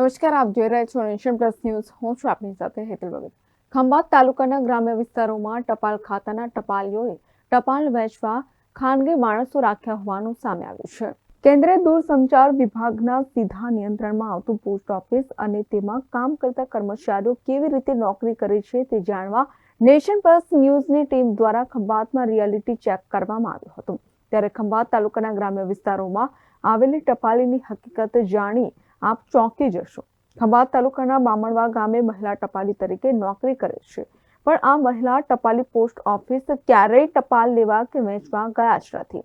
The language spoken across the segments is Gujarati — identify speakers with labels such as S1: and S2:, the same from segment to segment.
S1: નમસ્કાર, આપ જોઈ રહ્યા છો નેશન પ્લસ ન્યૂઝ હું છું આપની સાથે હેતલ ભગત ખંભાત તાલુકાના ગ્રામ્ય વિસ્તારોમાં ટપાલ ખાતાના ટપાલીઓએ ટપાલ વહેંચવા ખાનગી માણસો રાખ્યા હોવાનું સામે આવ્યું છે. કેન્દ્રીય દૂરસંચાર વિભાગના સીધા નિયંત્રણમાં આવતું પોસ્ટ ઓફિસ અને તેમાં કામ કરતા કર્મચારીઓ કેવી રીતે નોકરી કરે છે તે જાણવા નેશન પ્લસ ન્યૂઝની ટીમ દ્વારા ખંભાતમાં રિયાલિટી ચેક કરવામાં આવ્યું હતું. ત્યારે ખંભાત તાલુકાના ગ્રામ્ય વિસ્તારોમાં આવેલી ટપાલીની હકીકત જાણી આપ ચોંકી જશો. ખંભાત તાલુકાના બામણવા ગામે મહિલા ટપાલી તરીકે નોકરી કરે છે. પણ આ મહિલા ટપાલી પોસ્ટ ઓફિસ ક્યારેય ટપાલ લેવા કે વેચવા ગયા જ નથી.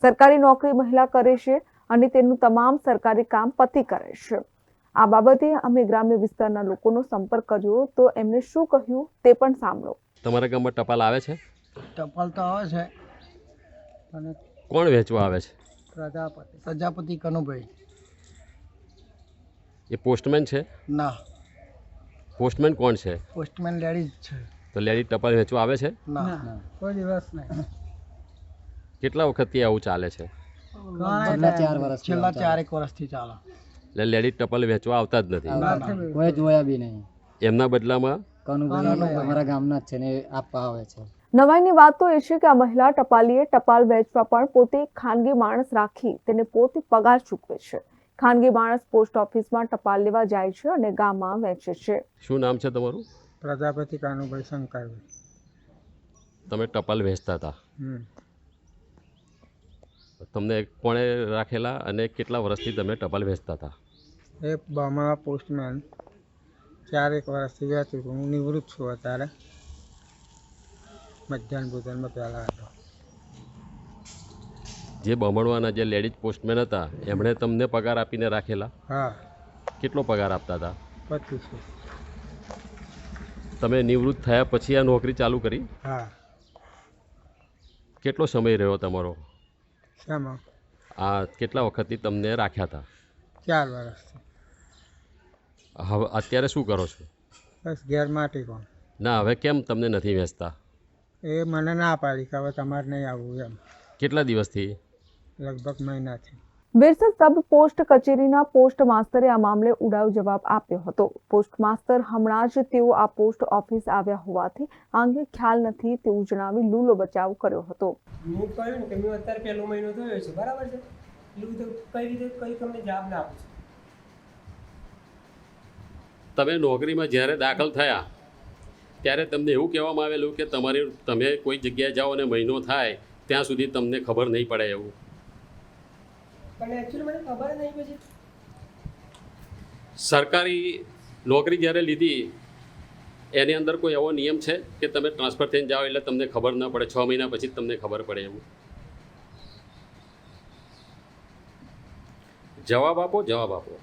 S1: સરકારી નોકરી મહિલા કરે છે અને તેનું તમામ સરકારી કામ પતિ કરે છે. આ બાબતે અમે ગ્રામ્ય વિસ્તારના લોકોનો સંપર્ક કર્યો તો એમને શું કહ્યું તે પણ સાંભળો.
S2: તમારા ગામમાં ટપાલ આવે છે?
S3: ટપાલ તો આવે છે. અને
S2: કોણ વેચવા આવે છે?
S3: પ્રજાપતિ પ્રજાપતિ કનુભાઈ.
S2: એ પોસ્ટમેન છે?
S3: ના.
S2: પોસ્ટમેન કોણ છે?
S3: પોસ્ટમેન લેડીઝ છે.
S2: તો લેડીઝ ટપાલ વેચવા આવે છે?
S3: ના. કોઈ દિવસ નહીં.
S2: કેટલા વખતથી આવું ચાલે છે?
S3: છેલ્લા ચારેક વર્ષથી ચાલે.
S2: એટલે ટપાલ વેચવા આવતા જ નથી.
S3: ના, ના.
S4: કોઈ જોયા બી નહીં.
S2: એમના બદલામાં?
S4: કનુભાઈ અમારા ગામના જ છે ને આપવા આવે છે.
S1: નવાઈની વાત તો એ છે કે આ મહિલા ટપાલીએ ટપાલ વેચવા પણ પોતે ખાનગી માણસ રાખી તેને પોતે પગાર ચૂકવે છે. ખાનગી માણસ પોસ્ટ ઓફિસમાં ટપાલ લેવા જાય છે અને ગામમાં વેચે છે.
S2: શું નામ છે તમારું?
S3: પ્રજાપતિ કાનુભાઈ શંકરભાઈ
S2: તમે ટપાલ વેચતા હતા?
S3: હમ.
S2: તમને કોણે રાખેલા અને કેટલા વર્ષથી તમે ટપાલ વેચતા હતા?
S3: એ બમણા પોસ્ટમેન. ચારેક વર્ષથી વેચું છું. હું નિવૃત્ત છું અત્યારે. મધ્યાહન ભોજનમાં પહેલાં હતો.
S2: જે બમણવાના જે લેડીઝ પોસ્ટમેન હતા એમણે તમને પગાર આપીને રાખેલા?
S3: હા.
S2: કેટલો પગાર આપતા હતા?
S3: પચીસો
S2: તમે નિવૃત્ત થયા પછી આ નોકરી ચાલુ કરી?
S3: હા.
S2: કેટલો સમય રહ્યો તમારો?
S3: શામાં?
S2: આ કેટલા વખતથી તમને રાખ્યા હતા?
S3: ચાર વર્ષથી
S2: હવે અત્યારે શું કરો છો?
S3: બસ ઘેર માટી કોણ?
S2: ના હવે કેમ તમને નથી વેચતા?
S3: એ મને ના પાડી કે હવે તમારે નહીં આવવું એમ.
S2: કેટલા દિવસથી?
S3: લગભગ મહિનાથી.
S1: બિરસા સબ પોસ્ટ કચેરીના પોસ્ટ માસ્તરે આ મામલે ઉડાવ જવાબ આપ્યો હતો. પોસ્ટ માસ્તર હમણાં જ તેઓ આ પોસ્ટ ઓફિસ આવ્યા હોવાથી આ અંગે ખ્યાલ નથી તેવું જણાવી લૂલો બચાવ કર્યો હતો.
S5: હું કહ્યું કે મેં અત્યારે પહેલો મહિનો થયો છે બરાબર છે? બધું કઈ રીતે કઈ તમને જવાબ ના આપું
S2: તમે નોકરીમાં જ્યારે દાખલ થયા ત્યારે તમને એવું કહેવામાં આવેલું કે તમારે તમે કોઈ જગ્યાએ જાઓ અને મહિનો થાય ત્યાં સુધી તમને ખબર નહીં પડે એવું. સરકારી નોકરી જ્યારે લીધી, એની અંદર કોઈ એવો નિયમ છે કે તમે ટ્રાન્સફર થઈને જાઓ એટલે તમને ખબર ન પડે? છ મહિના પછી તમને ખબર પડે એવું? જવાબ આપો જવાબ આપો.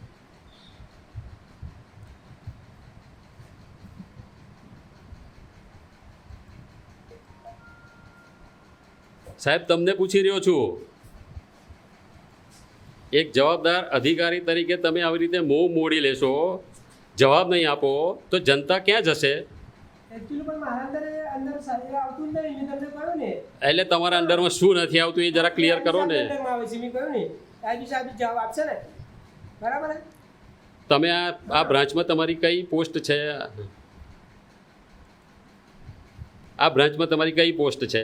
S2: સાહેબ, તમને પૂછી રહ્યો છું. એક જવાબદાર અધિકારી તરીકે તમે આવી રીતે મોં મોડી લેશો જવાબ નહીં આપો તો જનતા ક્યાં જશે? એટલે તમારા અંડરમાં શું નથી આવતું એ જરા ક્લિયર કરો ને. તમે આ આ બ્રાન્ચમાં તમારી કઈ પોસ્ટ છે? આ બ્રાન્ચમાં તમારી કઈ પોસ્ટ છે?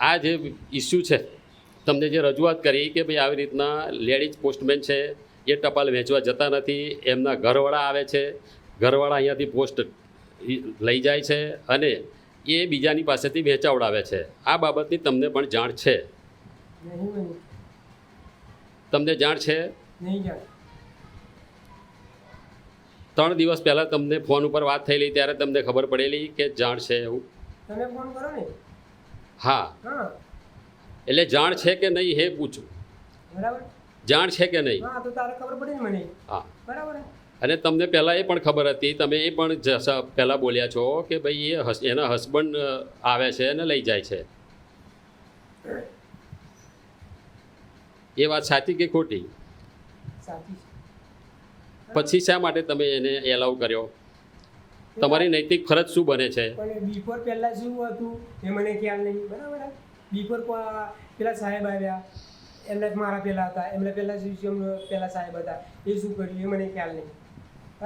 S2: આ જે ઇસ્યુ છે તમને જે રજૂઆત કરી કે ભાઈ આવી રીતના લેડીઝ પોસ્ટમેન છે એ ટપાલ વેચવા જતા નથી એમના ઘરવાળા આવે છે ઘરવાળા અહીંયાથી પોસ્ટ લઈ જાય છે અને એ બીજાની પાસેથી વેચાવડાવે છે. આ બાબતની તમને પણ જાણ છે. તમને જાણ છે? ત્રણ દિવસ પહેલાં તમને ફોન ઉપર વાત થયેલી ત્યારે તમને ખબર પડેલી કે જાણ છે એવું?
S5: તમે ફોન કરો ને.
S2: હા. એટલે જાણ છે કે નહીં હે પૂછું.
S5: બરાબર?
S2: જાણ છે કે નહીં?
S5: હા તો તારે ખબર પડી ને મને.
S2: હા.
S5: બરાબર.
S2: અને તમને પહેલાં એ પણ ખબર હતી તમે એ પણ પહેલાં બોલ્યા છો કે ભાઈ એ એના હસબન્ડ આવે છે અને લઈ જાય છે. એ વાત સાચી કે ખોટી?
S5: સાચી
S2: પછી શા માટે તમે એને એલાઉ કર્યો? તમારી નૈતિક ફરજ શું બને છે?
S5: પણ બિફોર પહેલા શું હતું? એ મને ખ્યાલ નહીં. બરાબર બિફોર પેલા સાહેબ આવ્યા. એમને મારા પહેલા હતા. એમને પહેલા શું પહેલા સાહેબ હતા. એ શું કર્યું? એ મને ખ્યાલ નહીં.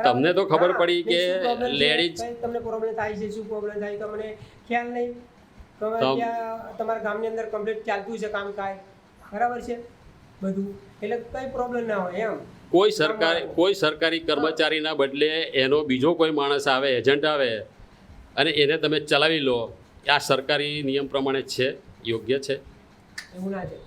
S2: તમને તો ખબર પડી કે
S5: કઈ તમને પ્રોબ્લેમ થાય છે? શું પ્રોબ્લેમ થાય? તો મને ખ્યાલ નહીં. તમારા ગામની અંદર કમ્પ્લીટ ચાલતું છે કામ કાય બરાબર છે? બધું. એટલે કઈ પ્રોબ્લેમ ના હોય એમ.
S2: કોઈ સરકારી કોઈ સરકારી કર્મચારીના બદલે એનો બીજો કોઈ માણસ આવે એજન્ટ આવે અને એને તમે ચલાવી લો આ સરકારી નિયમ પ્રમાણે છે યોગ્ય છે?
S5: એવું ના છે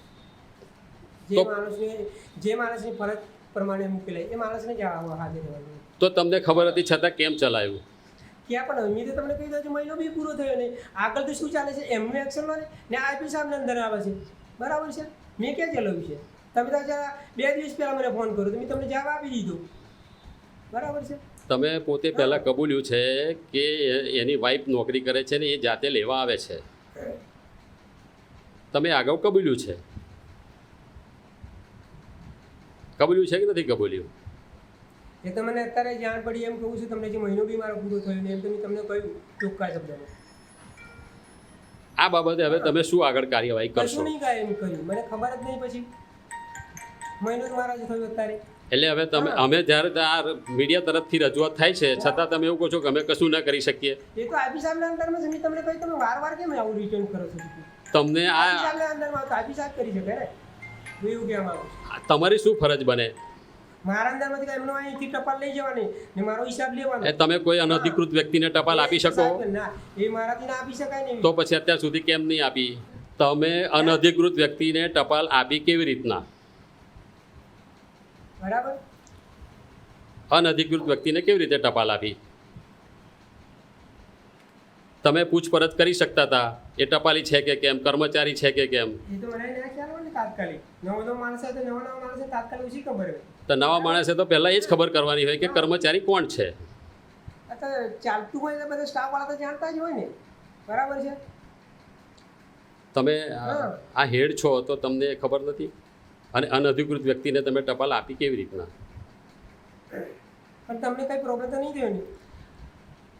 S5: જે માણસને જે માણસની ફરજ પ્રમાણે મૂકેલાય એ માણસને જ હાજર રહેવાનું
S2: તો તમને ખબર હતી છતાં કેમ ચલાવ્યું?
S5: ક્યાં પણ અમે તો તમને કહી દઉં છું મહિનો બી પૂરો થયો નહીં. આગળ તો શું ચાલે છે? એમનું એક્શન લો ને ને આઈપી સાહેબને અંદર આવે છે. બરાબર છે? મેં ક્યાં ચલાવ્યું છે? તમે તો બે દિવસ પહેલાં મને ફોન કર્યો તો મેં તમને જવાબ આપી દીધો. બરાબર છે?
S2: તમે પોતે પહેલાં કબૂલ્યું છે કે એની વાઈફ નોકરી કરે છે ને એ જાતે લેવા આવે છે. તમે અગાઉ કબૂલ્યું છે? કબૂલ્યું છે કે નથી કબૂલ્યું?
S5: એ તો મને અત્યારે જાણ પડી એમ કહું છું તમને જે મહિનો બી મારો પૂરો થયો ને એમ તો મેં તમને કહ્યું ચોખ્ખા શબ્દમાં.
S2: આ બાબતે હવે તમે શું આગળ કાર્યવાહી કરશો?
S5: નહીં કાંઈ એમ કર્યું મને ખબર જ નહીં પછી. થયું અત્યારે.
S2: એટલે હવે તમે અમે જ્યારે આ મીડિયા તરફથી રજૂઆત થાય છે છતાં તમે એવું કહો છો કે અમે કશું ના કરી શકીએ.
S5: એ તો આપી સાહેબના અંદરમાં છે તમને કહી તમે વાર વાર કેમ આવું રિટર્ન કરો છો?
S2: તમને આ
S5: સાહેબના અંદરમાં તો આપી સાહેબ કરી શકે ને? એવું કહેવા માંગુ
S2: તમારી શું ફરજ બને?
S5: મારા અંદરમાંથી કાંઈ એમનો અહીંથી ટપાલ લઈ જવાની ને મારો હિસાબ લેવાનો.
S2: એ તમે કોઈ અનધિકૃત વ્યક્તિને ટપાલ આપી શકો?
S5: ના એ મારાથી ના આપી શકાય નહીં
S2: તો પછી અત્યાર સુધી કેમ નહીં આપી? તમે અનધિકૃત વ્યક્તિને ટપાલ આપી કેવી રીતના?
S5: બરાબર?
S2: અનધિકૃત વ્યક્તિને કેવી રીતે ટપાલ આપી? તમે પૂછપરછ કરી શકતા હતા. એ ટપાલી છે કે કેમ? કર્મચારી છે કે કેમ?
S5: એ તો મને ના ખ્યાલ હોય ને તાત્કાલિક? નવો નવો માણસ તો નવા નવા માણસે તાત્કાલિક ઓછી ખબર હોય?
S2: તો નવા માણસે તો પહેલાં એ જ ખબર કરવાની હોય કે કર્મચારી કોણ છે?
S5: આ ચાલતું હોય તો બધા સ્ટાફ વાળા તો જાણતા જ હોય ને. બરાબર છે?
S2: તમે આ હેડ છો તો તમને ખબર નથી? અને અનધિકૃત વ્યક્તિને તમે ટપાલ આપી કેવી રીતના?
S5: પણ તમને કઈ પ્રોબ્લેમ તો નહીં થયો ને?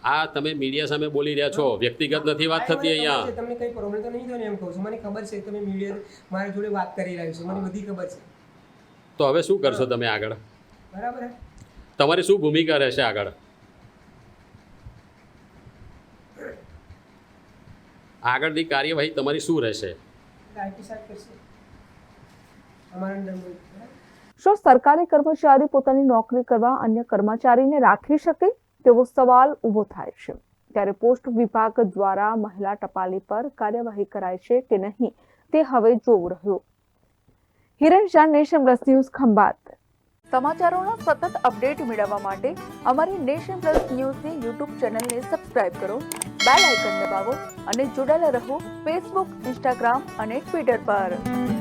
S2: આ તમે મીડિયા સામે બોલી રહ્યા છો. વ્યક્તિગત નથી વાત થતી અહીંયા.
S5: તમને કઈ પ્રોબ્લેમ તો નહીં થયો ને એમ કહું છું. મને ખબર છે તમે મીડિયા મારી જોડે વાત કરી રહ્યા છો. મને બધી ખબર છે.
S2: તો હવે શું કરશો તમે આગળ?
S5: બરાબર?
S2: તમારી શું ભૂમિકા રહેશે આગળ? આગળની કાર્યવાહી તમારી શું રહેશે?
S5: કરશે. અમારા
S1: શું સરકારી કર્મચારી પોતાની નોકરી કરવા અન્ય કર્મચારીને રાખી શકે? તેવો સવાલ ઊભો થાય છે. ત્યારે પોસ્ટ વિભાગ દ્વારા મહિલા ટપાલી પર કાર્યવાહી કરાય છે કે નહીં તે હવે જોવું રહ્યું. Hiran Shah nation plus news Khambhat. સમાચારોના સતત અપડેટ મેળવવા માટે અમારી નેશન પ્લસ ન્યૂઝની યુટ્યુબ ચેનલને સબસ્ક્રાઇબ કરો બેલ આઇકન દબાવો અને જોડાયેલા રહો ફેસબુક ઇન્સ્ટાગ્રામ અને ટ્વિટર પર.